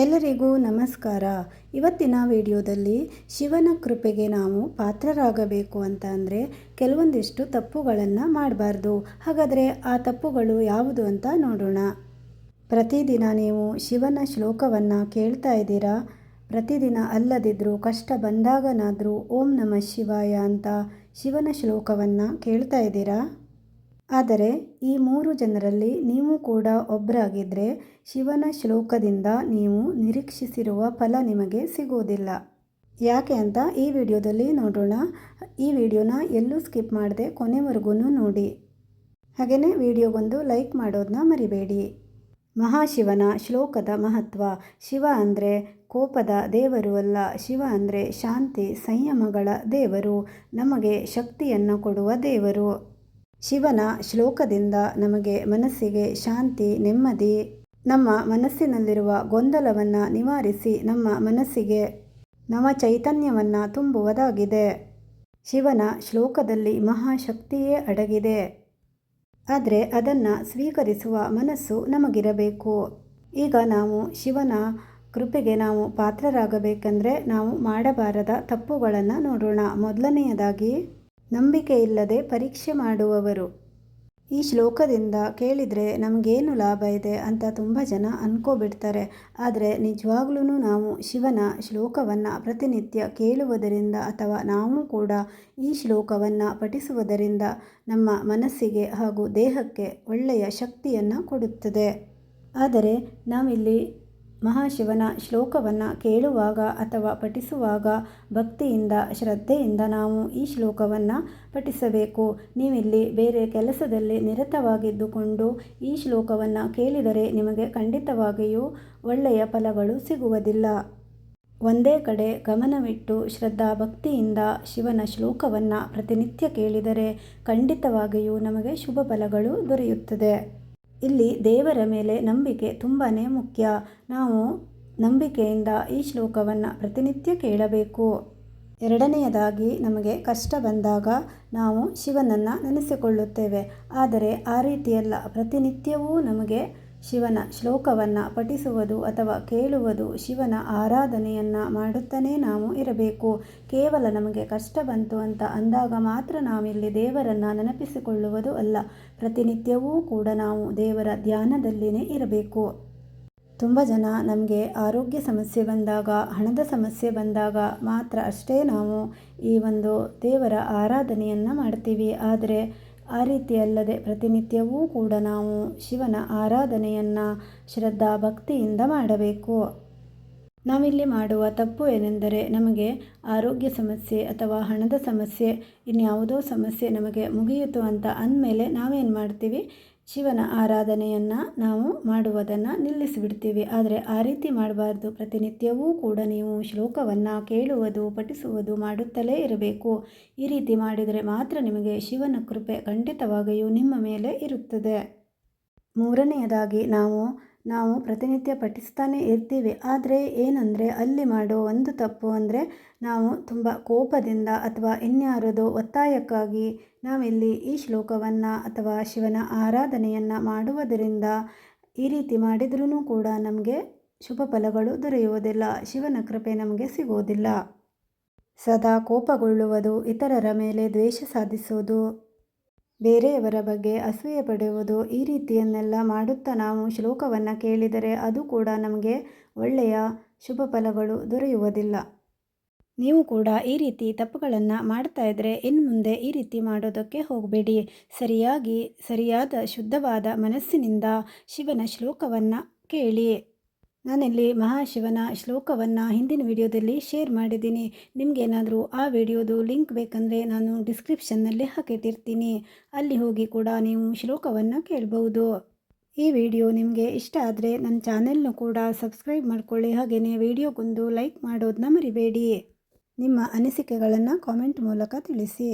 ಎಲ್ಲರಿಗೂ ನಮಸ್ಕಾರ. ಇವತ್ತಿನ ವಿಡಿಯೋದಲ್ಲಿ ಶಿವನ ಕೃಪೆಗೆ ನಾವು ಪಾತ್ರರಾಗಬೇಕು ಅಂತ ಅಂದರೆ ಕೆಲವೊಂದಿಷ್ಟು ತಪ್ಪುಗಳನ್ನು ಮಾಡಬಾರ್ದು. ಹಾಗಾದರೆ ಆ ತಪ್ಪುಗಳು ಯಾವುದು ಅಂತ ನೋಡೋಣ. ಪ್ರತಿದಿನ ನೀವು ಶಿವನ ಶ್ಲೋಕವನ್ನು ಕೇಳ್ತಾ ಇದ್ದೀರಾ? ಪ್ರತಿದಿನ ಅಲ್ಲದಿದ್ದರೂ ಕಷ್ಟ ಬಂದಾಗನಾದರೂ ಓಂ ನಮಃ ಶಿವಾಯ ಅಂತ ಶಿವನ ಶ್ಲೋಕವನ್ನು ಕೇಳ್ತಾ ಇದ್ದೀರಾ? ಆದರೆ ಈ ಮೂರು ಜನರಲ್ಲಿ ನೀವು ಕೂಡ ಒಬ್ಬರಾಗಿದ್ದರೆ ಶಿವನ ಶ್ಲೋಕದಿಂದ ನೀವು ನಿರೀಕ್ಷಿಸಿರುವ ಫಲ ನಿಮಗೆ ಸಿಗುವುದಿಲ್ಲ. ಯಾಕೆ ಅಂತ ಈ ವಿಡಿಯೋದಲ್ಲಿ ನೋಡೋಣ. ಈ ವಿಡಿಯೋನ ಎಲ್ಲೂ ಸ್ಕಿಪ್ ಮಾಡದೆ ಕೊನೆವರೆಗೂ ನೋಡಿ. ಹಾಗೆಯೇ ವಿಡಿಯೋಗೊಂದು ಲೈಕ್ ಮಾಡೋದನ್ನ ಮರಿಬೇಡಿ. ಮಹಾಶಿವನ ಶ್ಲೋಕದ ಮಹತ್ವ ಶಿವ ಅಂದರೆ ಕೋಪದ ದೇವರು ಅಲ್ಲ. ಶಿವ ಅಂದರೆ ಶಾಂತಿ, ಸಂಯಮಗಳ ದೇವರು. ನಮಗೆ ಶಕ್ತಿಯನ್ನು ಕೊಡುವ ದೇವರು. ಶಿವನ ಶ್ಲೋಕದಿಂದ ನಮಗೆ ಮನಸ್ಸಿಗೆ ಶಾಂತಿ, ನೆಮ್ಮದಿ, ನಮ್ಮ ಮನಸ್ಸಿನಲ್ಲಿರುವ ಗೊಂದಲವನ್ನು ನಿವಾರಿಸಿ ನಮ್ಮ ಮನಸ್ಸಿಗೆ ನವ ಚೈತನ್ಯವನ್ನು ತುಂಬುವುದಾಗಿದೆ. ಶಿವನ ಶ್ಲೋಕದಲ್ಲಿ ಮಹಾಶಕ್ತಿಯೇ ಅಡಗಿದೆ. ಆದರೆ ಅದನ್ನು ಸ್ವೀಕರಿಸುವ ಮನಸ್ಸು ನಮಗಿರಬೇಕು. ಈಗ ನಾವು ಶಿವನ ಕೃಪೆಗೆ ನಾವು ಪಾತ್ರರಾಗಬೇಕೆಂದರೆ ನಾವು ಮಾಡಬಾರದ ತಪ್ಪುಗಳನ್ನು ನೋಡೋಣ. ಮೊದಲನೆಯದಾಗಿ ನಂಬಿಕೆ ಇಲ್ಲದೆ ಪರೀಕ್ಷೆ ಮಾಡುವವರು. ಈ ಶ್ಲೋಕದಿಂದ ಕೇಳಿದರೆ ನಮಗೇನು ಲಾಭ ಇದೆ ಅಂತ ತುಂಬ ಜನ ಅಂದ್ಕೋಬಿಡ್ತಾರೆ ಆದರೆ ನಿಜವಾಗ್ಲೂ ನಾವು ಶಿವನ ಶ್ಲೋಕವನ್ನು ಪ್ರತಿನಿತ್ಯ ಕೇಳುವುದರಿಂದ ಅಥವಾ ನಾವು ಕೂಡ ಈ ಶ್ಲೋಕವನ್ನು ಪಠಿಸುವುದರಿಂದ ನಮ್ಮ ಮನಸ್ಸಿಗೆ ಹಾಗೂ ದೇಹಕ್ಕೆ ಒಳ್ಳೆಯ ಶಕ್ತಿಯನ್ನು ಕೊಡುತ್ತದೆ. ಆದರೆ ನಾವಿಲ್ಲಿ ಮಹಾಶಿವನ ಶ್ಲೋಕವನ್ನು ಕೇಳುವಾಗ ಅಥವಾ ಪಠಿಸುವಾಗ ಭಕ್ತಿಯಿಂದ, ಶ್ರದ್ಧೆಯಿಂದ ನಾವು ಈ ಶ್ಲೋಕವನ್ನು ಪಠಿಸಬೇಕು. ನೀವಿಲ್ಲಿ ಬೇರೆ ಕೆಲಸದಲ್ಲಿ ನಿರತವಾಗಿದ್ದುಕೊಂಡು ಈ ಶ್ಲೋಕವನ್ನು ಕೇಳಿದರೆ ನಿಮಗೆ ಖಂಡಿತವಾಗಿಯೂ ಒಳ್ಳೆಯ ಫಲಗಳು ಸಿಗುವುದಿಲ್ಲ. ಒಂದೇ ಕಡೆ ಗಮನವಿಟ್ಟು ಶ್ರದ್ಧಾ ಭಕ್ತಿಯಿಂದ ಶಿವನ ಶ್ಲೋಕವನ್ನು ಪ್ರತಿನಿತ್ಯ ಕೇಳಿದರೆ ಖಂಡಿತವಾಗಿಯೂ ನಮಗೆ ಶುಭ ಫಲಗಳು ದೊರೆಯುತ್ತದೆ. ಇಲ್ಲಿ ದೇವರ ಮೇಲೆ ನಂಬಿಕೆ ತುಂಬಾ ಮುಖ್ಯ. ನಾವು ನಂಬಿಕೆಯಿಂದ ಈ ಶ್ಲೋಕವನ್ನು ಪ್ರತಿನಿತ್ಯ ಕೇಳಬೇಕು. ಎರಡನೆಯದಾಗಿ ನಮಗೆ ಕಷ್ಟ ಬಂದಾಗ ನಾವು ಶಿವನನ್ನು ನೆನೆಸಿಕೊಳ್ಳುತ್ತೇವೆ. ಆದರೆ ಆ ರೀತಿಯಲ್ಲ, ಪ್ರತಿನಿತ್ಯವೂ ನಮಗೆ ಶಿವನ ಶ್ಲೋಕವನ್ನು ಪಠಿಸುವುದು ಅಥವಾ ಕೇಳುವುದು ಶಿವನ ಆರಾಧನೆಯನ್ನು ಮಾಡುತ್ತಲೇ ನಾವು ಇರಬೇಕು. ಕೇವಲ ನಮಗೆ ಕಷ್ಟ ಬಂತು ಅಂತ ಅಂದಾಗ ಮಾತ್ರ ನಾವಿಲ್ಲಿ ದೇವರನ್ನು ನೆನಪಿಸಿಕೊಳ್ಳುವುದು ಅಲ್ಲ. ಪ್ರತಿನಿತ್ಯವೂ ಕೂಡ ನಾವು ದೇವರ ಧ್ಯಾನದಲ್ಲಿಯೇ ಇರಬೇಕು. ತುಂಬ ಜನ ನಮಗೆ ಆರೋಗ್ಯ ಸಮಸ್ಯೆ ಬಂದಾಗ, ಹಣದ ಸಮಸ್ಯೆ ಬಂದಾಗ ಮಾತ್ರ ಅಷ್ಟೇ ನಾವು ಈ ಒಂದು ದೇವರ ಆರಾಧನೆಯನ್ನು ಮಾಡ್ತೀವಿ. ಆದರೆ ಆ ರೀತಿ ಅಲ್ಲದೆ ಪ್ರತಿನಿತ್ಯವೂ ಕೂಡ ನಾವು ಶಿವನ ಆರಾಧನೆಯನ್ನು ಶ್ರದ್ಧಾ ಭಕ್ತಿಯಿಂದ ಮಾಡಬೇಕು. ನಾವಿಲ್ಲಿ ಮಾಡುವ ತಪ್ಪು ಏನೆಂದರೆ ನಮಗೆ ಆರೋಗ್ಯ ಸಮಸ್ಯೆ ಅಥವಾ ಹಣದ ಸಮಸ್ಯೆ, ಇನ್ಯಾವುದೋ ಸಮಸ್ಯೆ ನಮಗೆ ಮುಗಿಯಿತು ಅಂತ ಅಂದಮೇಲೆ ನಾವೇನು ಮಾಡ್ತೀವಿ? ಶಿವನ ಆರಾಧನೆಯನ್ನು ನಾವು ಮಾಡುವುದನ್ನು ನಿಲ್ಲಿಸಿಬಿಡ್ತೀವಿ. ಆದರೆ ಆ ರೀತಿ ಮಾಡಬಾರ್ದು. ಪ್ರತಿನಿತ್ಯವೂ ಕೂಡ ನೀವು ಶ್ಲೋಕವನ್ನು ಕೇಳುವುದು, ಪಠಿಸುವುದು ಮಾಡುತ್ತಲೇ ಇರಬೇಕು. ಈ ರೀತಿ ಮಾಡಿದರೆ ಮಾತ್ರ ನಿಮಗೆ ಶಿವನ ಕೃಪೆ ಖಂಡಿತವಾಗಿಯೂ ನಿಮ್ಮ ಮೇಲೆ ಇರುತ್ತದೆ. ಮೂರನೆಯದಾಗಿ ನಾವು ನಾವು ಪ್ರತಿನಿತ್ಯ ಪಠಿಸ್ತಾನೆ ಇರ್ತೀವಿ. ಆದರೆ ಏನಂದರೆ ಅಲ್ಲಿ ಮಾಡೋ ಒಂದು ತಪ್ಪು ಅಂದರೆ ನಾವು ತುಂಬ ಕೋಪದಿಂದ ಅಥವಾ ಇನ್ಯಾರದೋ ಒತ್ತಾಯಕ್ಕಾಗಿ ನಾವಿಲ್ಲಿ ಈ ಶ್ಲೋಕವನ್ನು ಅಥವಾ ಶಿವನ ಆರಾಧನೆಯನ್ನು ಮಾಡುವುದರಿಂದ ಈ ರೀತಿ ಮಾಡಿದ್ರೂ ಕೂಡ ನಮಗೆ ಶುಭ ಫಲಗಳು ದೊರೆಯುವುದಿಲ್ಲ. ಶಿವನ ಕೃಪೆ ನಮಗೆ ಸಿಗುವುದಿಲ್ಲ. ಸದಾ ಕೋಪಗೊಳ್ಳುವುದು ಇತರರ ಮೇಲೆ ದ್ವೇಷ ಸಾಧಿಸುವುದು. ಬೇರೆಯವರ ಬಗ್ಗೆ ಅಸೂಯೆ ಪಡೆಯುವುದು ಈ ರೀತಿಯನ್ನೆಲ್ಲ ಮಾಡುತ್ತಾ ನಾವು ಶ್ಲೋಕವನ್ನು ಕೇಳಿದರೆ ಅದು ಕೂಡ ನಮಗೆ ಒಳ್ಳೆಯ ಶುಭ ಫಲಗಳು ದೊರೆಯುವುದಿಲ್ಲ. ನೀವು ಕೂಡ ಈ ರೀತಿ ತಪ್ಪುಗಳನ್ನು ಮಾಡ್ತಾ ಇದ್ದರೆ ಇನ್ನು ಮುಂದೆ ಈ ರೀತಿ ಮಾಡೋದಕ್ಕೆ ಹೋಗಬೇಡಿ. ಸರಿಯಾಗಿ, ಸರಿಯಾದ ಶುದ್ಧವಾದ ಮನಸ್ಸಿನಿಂದ ಶಿವನ ಶ್ಲೋಕವನ್ನು ಕೇಳಿ. ನಾನಿಲ್ಲಿ ಮಹಾಶಿವನ ಶ್ಲೋಕವನ್ನು ಹಿಂದಿನ ವಿಡಿಯೋದಲ್ಲಿ ಶೇರ್ ಮಾಡಿದ್ದೀನಿ. ನಿಮಗೇನಾದರೂ ಆ ವಿಡಿಯೋದು ಲಿಂಕ್ ಬೇಕಂದರೆ ನಾನು ಡಿಸ್ಕ್ರಿಪ್ಷನ್ನಲ್ಲಿ ಹಾಕಿಟ್ಟಿರ್ತೀನಿ. ಅಲ್ಲಿ ಹೋಗಿ ಕೂಡ ನೀವು ಶ್ಲೋಕವನ್ನು ಕೇಳ್ಬೋದು ಈ ವಿಡಿಯೋ ನಿಮಗೆ ಇಷ್ಟ ಆದರೆ ನನ್ನ ಚಾನೆಲ್ನು ಕೂಡ ಸಬ್ಸ್ಕ್ರೈಬ್ ಮಾಡ್ಕೊಳ್ಳಿ. ಹಾಗೆಯೇ ವಿಡಿಯೋಗೊಂದು ಲೈಕ್ ಮಾಡೋದನ್ನ ಮರಿಬೇಡಿ. ನಿಮ್ಮ ಅನಿಸಿಕೆಗಳನ್ನು ಕಾಮೆಂಟ್ ಮೂಲಕ ತಿಳಿಸಿ.